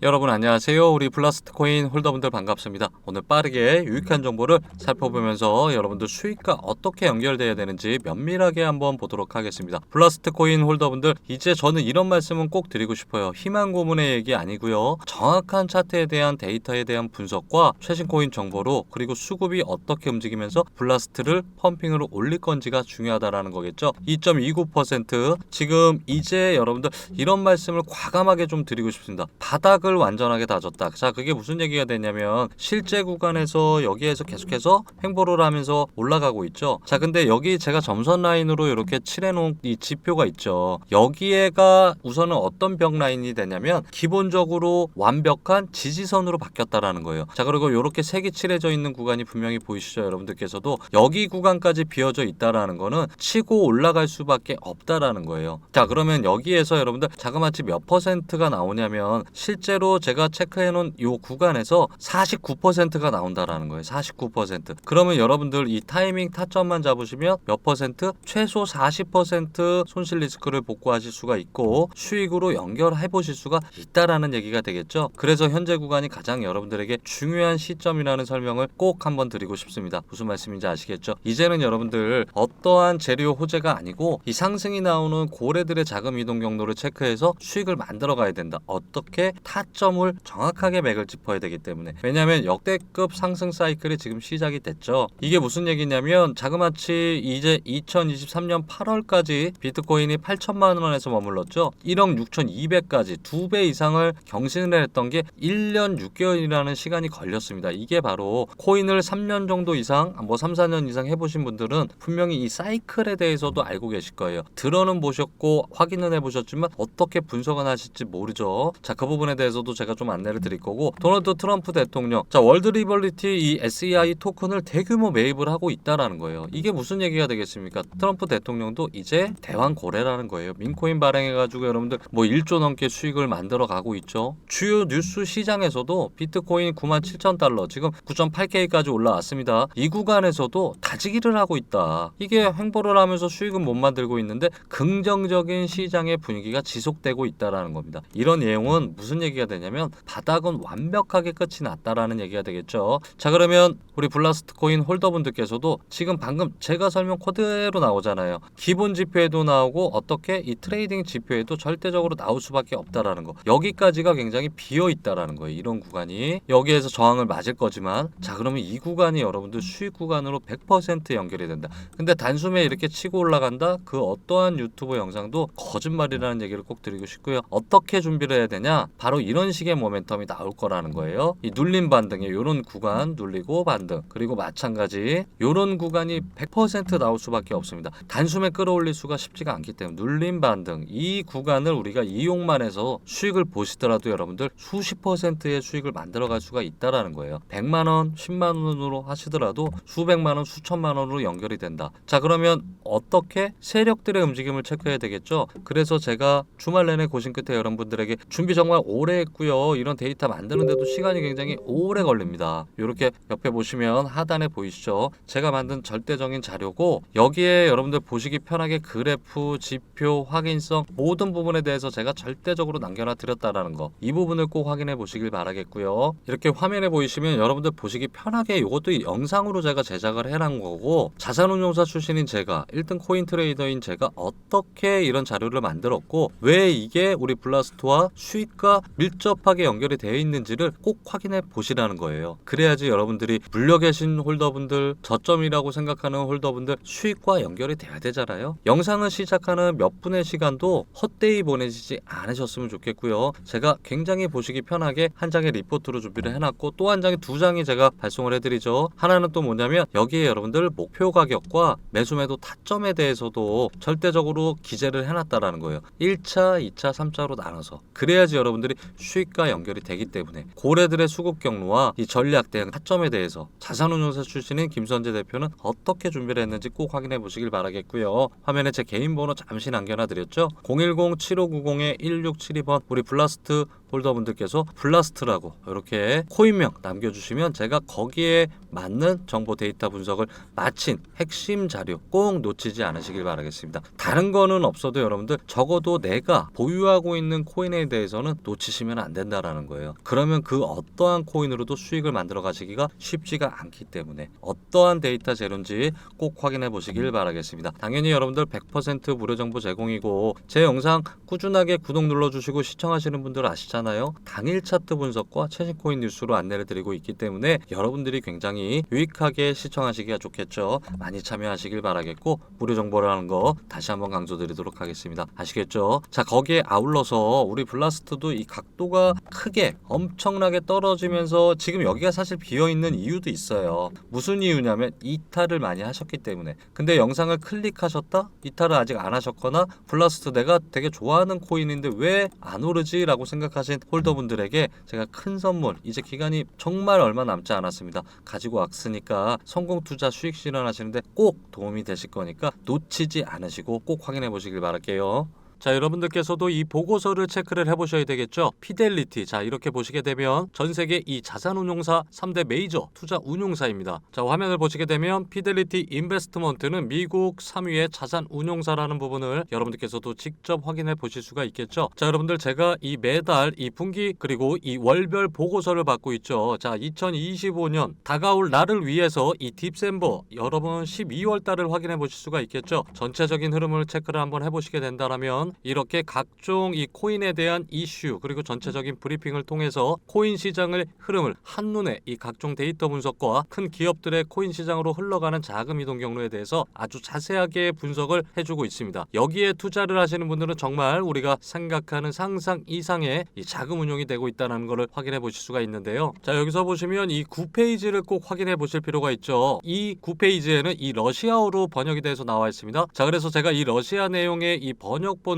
여러분 안녕하세요. 우리 플라스트 코인 홀더분들 반갑습니다. 오늘 빠르게 유익한 정보를 살펴보면서 여러분들 수익과 어떻게 연결돼야 되는지 면밀하게 한번 보도록 하겠습니다. 플라스트 코인 홀더분들 이제 저는 이런 말씀은 꼭 드리고 싶어요. 희망 고문의 얘기 아니고요. 정확한 차트에 대한 데이터에 대한 분석과 최신 코인 정보로 그리고 수급이 어떻게 움직이면서 플라스트를 펌핑으로 올릴 건지가 중요하다라는 거겠죠. 2.29% 지금 이제 여러분들 이런 말씀을 과감하게 좀 드리고 싶습니다. 바닥 을 완전하게 다졌다. 자, 그게 무슨 얘기가 되냐면 실제 구간에서 여기에서 계속해서 횡보를 하면서 올라가고 있죠. 자, 근데 여기 제가 점선 라인으로 이렇게 칠해 놓은 이 지표가 있죠. 여기에가 우선은 어떤 벽 라인이 되냐면 기본적으로 완벽한 지지선으로 바뀌었다라는 거예요. 자, 그리고 이렇게 색이 칠해져 있는 구간이 분명히 보이시죠, 여러분들께서도 여기 구간까지 비어져 있다라는 거는 치고 올라갈 수밖에 없다라는 거예요. 자, 그러면 여기에서 여러분들 자그마치 몇 퍼센트가 나오냐면 실제 로 제가 체크해 놓은 이 구간에서 49%가 나온다라는 거예요. 49%. 그러면 여러분들 이 타이밍 타점만 잡으시면 몇 퍼센트? 최소 40% 손실 리스크를 복구하실 수가 있고 수익으로 연결해 보실 수가 있다라는 얘기가 되겠죠. 그래서 현재 구간이 가장 여러분들에게 중요한 시점이라는 설명을 꼭 한번 드리고 싶습니다. 무슨 말씀인지 아시겠죠? 이제는 여러분들 어떠한 재료 호재가 아니고 이 상승이 나오는 고래들의 자금 이동 경로를 체크해서 수익을 만들어 가야 된다. 어떻게 타 점을 정확하게 맥을 짚어야 되기 때문에 왜냐하면 역대급 상승 사이클이 지금 시작이 됐죠. 이게 무슨 얘기냐면 자그마치 이제 2023년 8월까지 비트코인이 8천만 원에서 머물렀죠. 1억 6,200까지 두 배 이상을 경신을 했던 게 1년 6개월이라는 시간이 걸렸습니다. 이게 바로 코인을 3년 정도 이상, 뭐 3, 4년 이상 해보신 분들은 분명히 이 사이클에 대해서도 알고 계실 거예요. 들어는 보셨고 확인은 해보셨지만 어떻게 분석은 하실지 모르죠. 자, 그 부분에 대해서 도 제가 좀 안내를 드릴 거고 도널드 트럼프 대통령, 자 월드 리버리티 이 SEI 토큰을 대규모 매입을 하고 있다라는 거예요. 이게 무슨 얘기가 되겠습니까? 트럼프 대통령도 이제 대왕 고래라는 거예요. 민코인 발행해가지고 여러분들 뭐 1조 넘게 수익을 만들어 가고 있죠. 주요 뉴스 시장에서도 비트코인 9만 7천 달러 지금 9.8K까지 올라왔습니다. 이 구간에서도 다지기를 하고 있다. 이게 횡보를 하면서 수익은 못 만들고 있는데 긍정적인 시장의 분위기가 지속되고 있다라는 겁니다. 이런 내용은 무슨 얘기가 되냐면 바닥은 완벽하게 끝이 났다라는 얘기가 되겠죠. 자 그러면 우리 블라스트 코인 홀더분들께서도 지금 방금 제가 설명 코드로 나오잖아요. 기본 지표에도 나오고 어떻게 이 트레이딩 지표에도 절대적으로 나올 수밖에 없다라는 거. 여기까지가 굉장히 비어 있다라는 거예요. 이런 구간이 여기에서 저항을 맞을 거지만 자 그러면 이 구간이 여러분들 수익 구간으로 100% 연결이 된다. 근데 단숨에 이렇게 치고 올라간다? 그 어떠한 유튜브 영상도 거짓말이라는 얘기를 꼭 드리고 싶고요. 어떻게 준비를 해야 되냐? 바로 이런 식의 모멘텀이 나올 거라는 거예요. 이 눌림 반등에 이런 구간 눌리고 반등 그리고 마찬가지 이런 구간이 100% 나올 수밖에 없습니다. 단숨에 끌어올릴 수가 쉽지가 않기 때문에 눌림 반등 이 구간을 우리가 이용만 해서 수익을 보시더라도 여러분들 수십 퍼센트의 수익을 만들어갈 수가 있다라는 거예요. 100만 원, 10만 원으로 하시더라도 수백만 원, 수천만 원으로 연결이 된다. 자 그러면 어떻게 세력들의 움직임을 체크해야 되겠죠? 그래서 제가 주말 내내 고심 끝에 여러분들에게 준비 정말 오래 했고요. 이런 데이터 만드는데도 시간이 굉장히 오래 걸립니다. 이렇게 옆에 보시면 하단에 보이시죠? 제가 만든 절대적인 자료고 여기에 여러분들 보시기 편하게 그래프, 지표, 확인성 모든 부분에 대해서 제가 절대적으로 남겨놔 드렸다라는 거. 이 부분을 꼭 확인해 보시길 바라겠고요. 이렇게 화면에 보이시면 여러분들 보시기 편하게 이것도 영상으로 제가 제작을 해놓은 거고 자산운용사 출신인 제가 1등 코인 트레이더인 제가 어떻게 이런 자료를 만들었고 왜 이게 우리 블라스트와 수익과 밀 접하게 연결이 되어 있는지를 꼭 확인해 보시라는 거예요. 그래야지 여러분들이 물려 계신 홀더분들, 저점이라고 생각하는 홀더분들 수익과 연결이 돼야 되잖아요. 영상을 시작하는 몇 분의 시간도 헛되이 보내시지 않으셨으면 좋겠고요. 제가 굉장히 보시기 편하게 한 장의 리포트로 준비를 해놨고 또 한 장에 두 장이 제가 발송을 해드리죠. 하나는 또 뭐냐면 여기에 여러분들 목표 가격과 매수 매도 타점에 대해서도 절대적으로 기재를 해놨다라는 거예요. 1차, 2차, 3차로 나눠서 그래야지 여러분들이 수익과 연결이 되기 때문에 고래들의 수급 경로와 이 전략 대응 타점에 대해서 자산운용사 출신인 김선재 대표는 어떻게 준비를 했는지 꼭 확인해 보시길 바라겠고요. 화면에 제 개인 번호 잠시 남겨놔 드렸죠. 010-7590-1672번 우리 블라스트 홀더분들께서 블라스트라고 이렇게 코인명 남겨주시면 제가 거기에 맞는 정보 데이터 분석을 마친 핵심 자료 꼭 놓치지 않으시길 바라겠습니다. 다른 거는 없어도 여러분들 적어도 내가 보유하고 있는 코인에 대해서는 놓치시면 가지면 안 된다라는 거예요. 그러면 그 어떠한 코인으로도 수익을 만들어 가시기가 쉽지가 않기 때문에 어떠한 데이터 재료인지 꼭 확인해 보시길 바라겠습니다. 당연히 여러분들 100% 무료 정보 제공이고 제 영상 꾸준하게 구독 눌러 주시고 시청하시는 분들 아시잖아요. 당일 차트 분석과 최신 코인 뉴스로 안내를 드리고 있기 때문에 여러분들이 굉장히 유익하게 시청하시기가 좋겠죠. 많이 참여하시길 바라겠고 무료 정보라는 거 다시 한번 강조드리도록 하겠습니다. 아시겠죠? 자 거기에 아울러서 우리 블라스트도 이 각도가 크게 엄청나게 떨어지면서 지금 여기가 사실 비어 있는 이유도 있어요. 무슨 이유냐면 이탈을 많이 하셨기 때문에. 근데 영상을 클릭하셨다? 이탈을 아직 안 하셨거나 블라스트 내가 되게 좋아하는 코인인데 왜 안 오르지라고 생각하신 홀더분들에게 제가 큰 선물 이제 기간이 정말 얼마 남지 않았습니다. 가지고 왔으니까 성공 투자 수익 실현하시는데 꼭 도움이 되실 거니까 놓치지 않으시고 꼭 확인해 보시길 바랄게요. 자, 여러분들께서도 이 보고서를 체크를 해보셔야 되겠죠. 피델리티. 자, 이렇게 보시게 되면 전 세계 이 자산운용사 3대 메이저 투자 운용사입니다. 자, 화면을 보시게 되면 피델리티 인베스트먼트는 미국 3위의 자산운용사라는 부분을 여러분들께서도 직접 확인해 보실 수가 있겠죠. 자, 여러분들 제가 이 매달 이 분기 그리고 이 월별 보고서를 받고 있죠. 자, 2025년 다가올 날을 위해서 이 딥셈버 여러분 12월 달을 확인해 보실 수가 있겠죠. 전체적인 흐름을 체크를 한번 해보시게 된다면 이렇게 각종 이 코인에 대한 이슈 그리고 전체적인 브리핑을 통해서 코인 시장의 흐름을 한눈에 이 각종 데이터 분석과 큰 기업들의 코인 시장으로 흘러가는 자금 이동 경로에 대해서 아주 자세하게 분석을 해주고 있습니다. 여기에 투자를 하시는 분들은 정말 우리가 생각하는 상상 이상의 이 자금 운용이 되고 있다는 것을 확인해 보실 수가 있는데요. 자 여기서 보시면 이 9페이지를 꼭 확인해 보실 필요가 있죠. 이 9페이지에는 이 러시아어로 번역이 돼서 나와 있습니다. 자 그래서 제가 이 러시아 내용의 이 번역본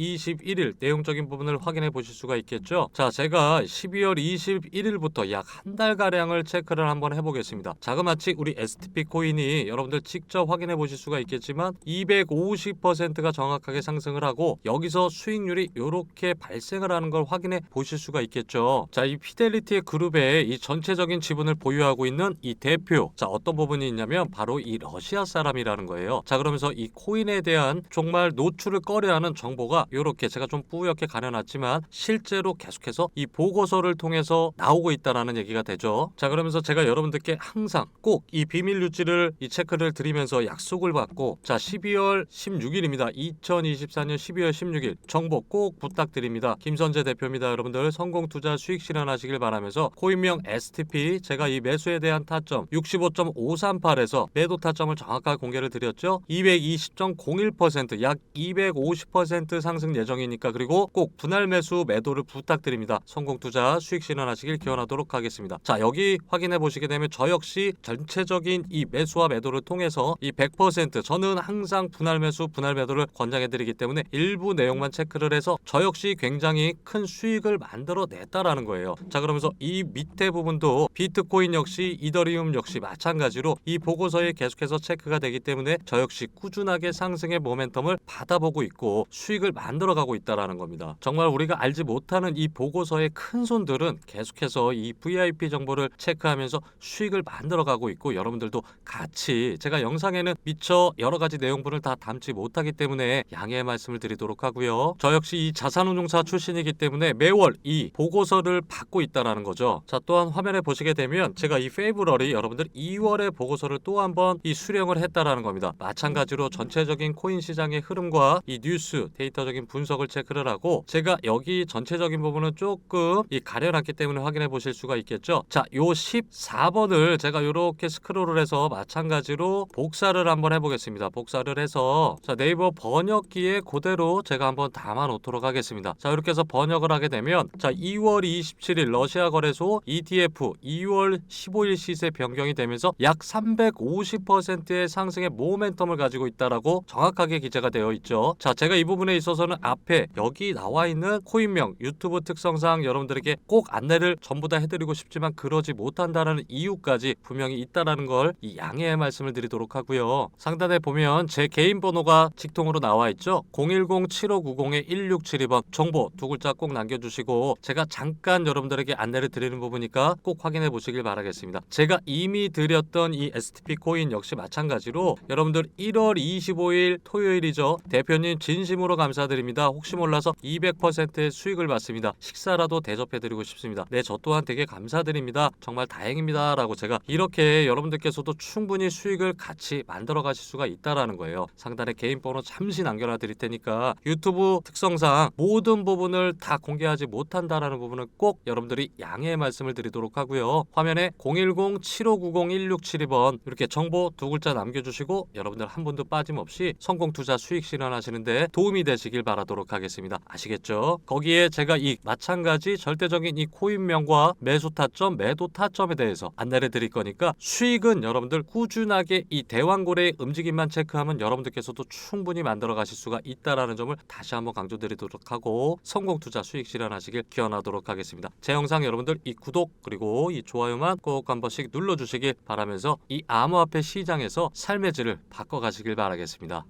21일 내용적인 부분을 확인해 보실 수가 있겠죠. 자 제가 12월 21일부터 약 한 달 가량을 체크를 한번 해보겠습니다. 자그마치 우리 STP 코인이 여러분들 직접 확인해 보실 수가 있겠지만 250%가 정확하게 상승을 하고 여기서 수익률이 이렇게 발생을 하는 걸 확인해 보실 수가 있겠죠. 자, 이 피델리티의 그룹에 이 전체적인 지분을 보유하고 있는 이 대표. 자, 어떤 부분이 있냐면 바로 이 러시아 사람이라는 거예요. 자, 그러면서 이 코인에 대한 정말 노출을 꺼려하는 정보가 이렇게 제가 좀 뿌옇게 가려놨지만 실제로 계속해서 이 보고서를 통해서 나오고 있다라는 얘기가 되죠. 자, 그러면서 제가 여러분들께 항상 꼭 이 비밀 유지를 이 체크를 드리면서 약속을 받고 자, 12월 16일입니다. 2024년 12월 16일 정보 꼭 부탁드립니다. 김선재 대표입니다. 여러분들 성공 투자 수익 실현하시길 바라면서 코인명 STP 제가 이 매수에 대한 타점 65.538에서 매도 타점을 정확하게 공개를 드렸죠. 220.01%약 250% 상승 예정이니까 그리고 꼭 분할 매수 매도를 부탁드립니다. 성공 투자 수익 실현하시길 기원하도록 하겠습니다. 자 여기 확인해 보시게 되면 저 역시 전체적인 이 매수와 매도를 통해서 이 100% 저는 항상 분할 매수 분할 매도를 권장해 드리기 때문에 일부 내용만 체크를 해서 저 역시 굉장히 큰 수익을 만들어 냈다라는 거예요. 자 그러면서 이 밑에 부분도 비트코인 역시 이더리움 역시 마찬가지로 이 보고서에 계속해서 체크가 되기 때문에 저 역시 꾸준하게 상승의 모멘텀을 받아보고 있고 수익을 만들어가고 있다라는 겁니다. 정말 우리가 알지 못하는 이 보고서의 큰 손들은 계속해서 이 VIP 정보를 체크하면서 수익을 만들어가고 있고 여러분들도 같이 제가 영상에는 미처 여러 가지 내용분을 다 담지 못하기 때문에 양해의 말씀을 드리도록 하고요. 저 역시 이 자산운용사 출신이기 때문에 매월 이 보고서를 받고 있다라는 거죠. 자 또한 화면에 보시게 되면 제가 이 페이브러리 여러분들 2월의 보고서를 또 한번 이 수령을 했다라는 겁니다. 마찬가지로 전체적인 코인 시장의 흐름과 이 뉴스 데이터 적인 분석을 체크를 하고 제가 여기 전체적인 부분은 조금 이 가려놨기 때문에 확인해 보실 수가 있겠죠. 자, 요 14번을 제가 이렇게 스크롤을 해서 마찬가지로 복사를 한번 해보겠습니다. 복사를 해서 자 네이버 번역기에 그대로 제가 한번 담아 놓도록 하겠습니다. 자 이렇게 해서 번역을 하게 되면 자 2월 27일 러시아 거래소 ETF 2월 15일 시세 변경이 되면서 약 350%의 상승의 모멘텀을 가지고 있다라고 정확하게 기재가 되어 있죠. 자 제가 이 부분에 있어서 앞서서는 앞에 여기 나와 있는 코인명 유튜브 특성상 여러분들에게 꼭 안내를 전부 다 해드리고 싶지만 그러지 못한다는 이유까지 분명히 있다라는 걸 이 양해의 말씀을 드리도록 하고요. 상단에 보면 제 개인 번호가 직통으로 나와 있죠. 010-7590-1672번 정보 두 글자 꼭 남겨주시고 제가 잠깐 여러분들에게 안내를 드리는 부분이니까 꼭 확인해 보시길 바라겠습니다. 제가 이미 드렸던 이 STP 코인 역시 마찬가지로 여러분들 1월 25일 토요일이죠. 대표님 진심으로 감사드립니다. 혹시 몰라서 200%의 수익을 받습니다. 식사라도 대접해드리고 싶습니다. 네, 저 또한 되게 감사드립니다. 정말 다행입니다 라고 제가 이렇게 여러분들께서도 충분히 수익을 같이 만들어 가실 수가 있다라는 거예요. 상단에 개인 번호 잠시 남겨놔 드릴 테니까 유튜브 특성상 모든 부분을 다 공개하지 못한다라는 부분은 꼭 여러분들이 양해의 말씀을 드리도록 하고요. 화면에 010-7590-1672번 이렇게 정보 두 글자 남겨주시고 여러분들 한 분도 빠짐없이 성공 투자 수익 실현하시는데 도움이 되 시길 바라도록 하겠습니다. 아시겠죠? 거기에 제가 이 마찬가지 절대적인 이 코인명과 매수 타점, 매도 타점에 대해서 안내를 드릴 거니까 수익은 여러분들 꾸준하게 이 대왕고래의 움직임만 체크하면 여러분들께서도 충분히 만들어 가실 수가 있다라는 점을 다시 한번 강조드리도록 하고 성공 투자 수익 실현하시길 기원하도록 하겠습니다. 제 영상 여러분들 이 구독 그리고 이 좋아요만 꼭 한 번씩 눌러 주시길 바라면서 이 암호화폐 시장에서 삶의 질을 바꿔 가시길 바라겠습니다.